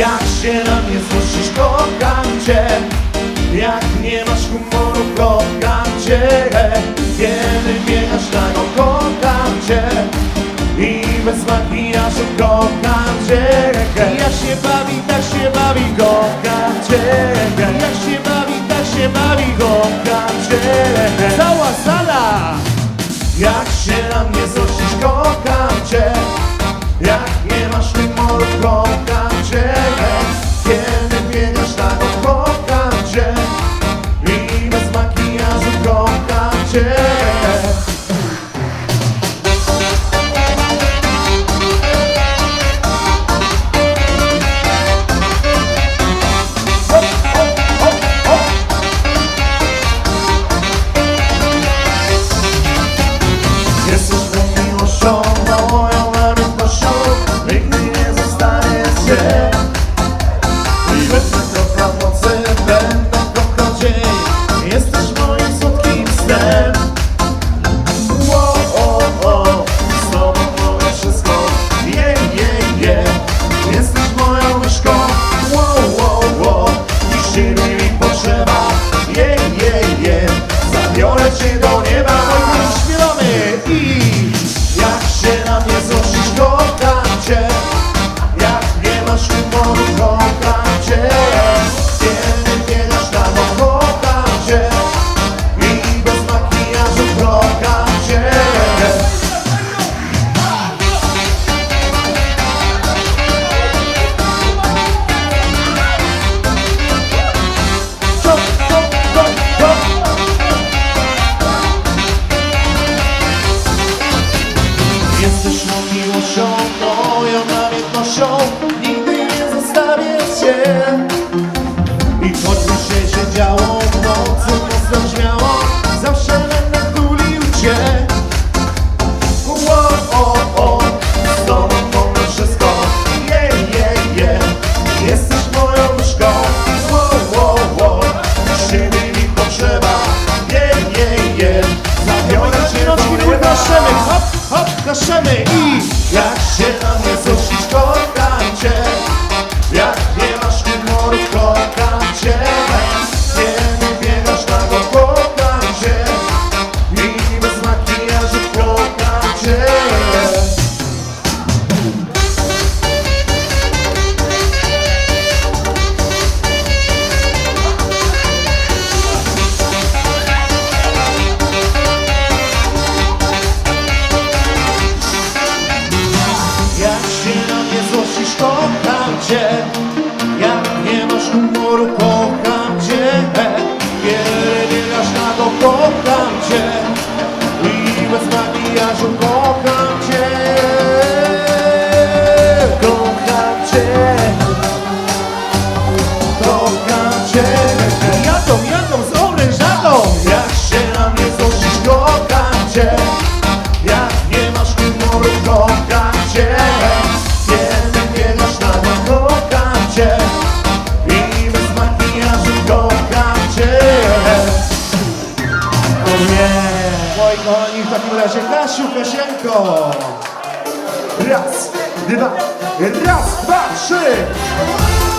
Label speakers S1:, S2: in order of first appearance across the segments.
S1: Jak się na mnie złożysz, kocham cię. Jak nie masz humoru, kocham cię. Kiedy biegasz nago, kocham cię. I bez makijażu, kocham cię. Ja się bawi, tak się bawi, kocham cię. Ja się bawi, tak się bawi, kocham cię. Cała sala! Jak się na mnie złożysz, kocham cię. Jak nie masz humoru, kocham show, no, you're not in no show. moi kochani, w takim razie Kasiu Kosienko. Raz, dwa, raz, dwa, trzy.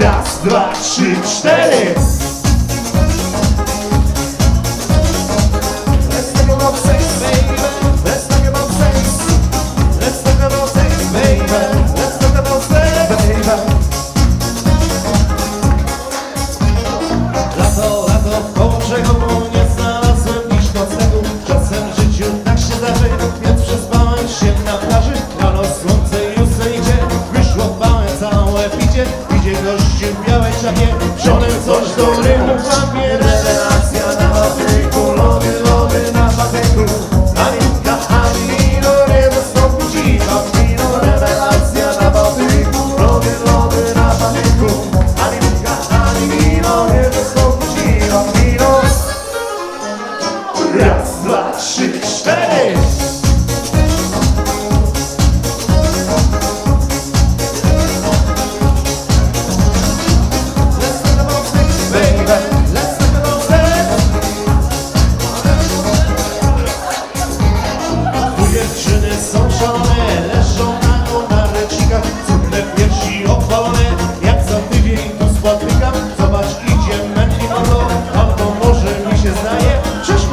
S1: Raz, dwa, trzy, cztery.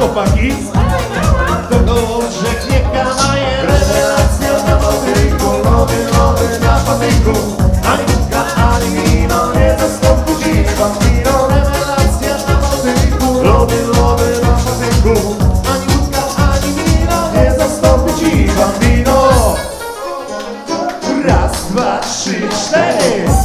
S1: chłopaki? To dobrze kniepka maje rewelacja na potryku, nowy, nowy na potryku. ani Alino, nie zastąpi ci Bambino, rewelacja na potryku, nowy, nowy na potryku. ani Alino, nie zastąpi ci Bambino. Raz, dwa, trzy, cztery.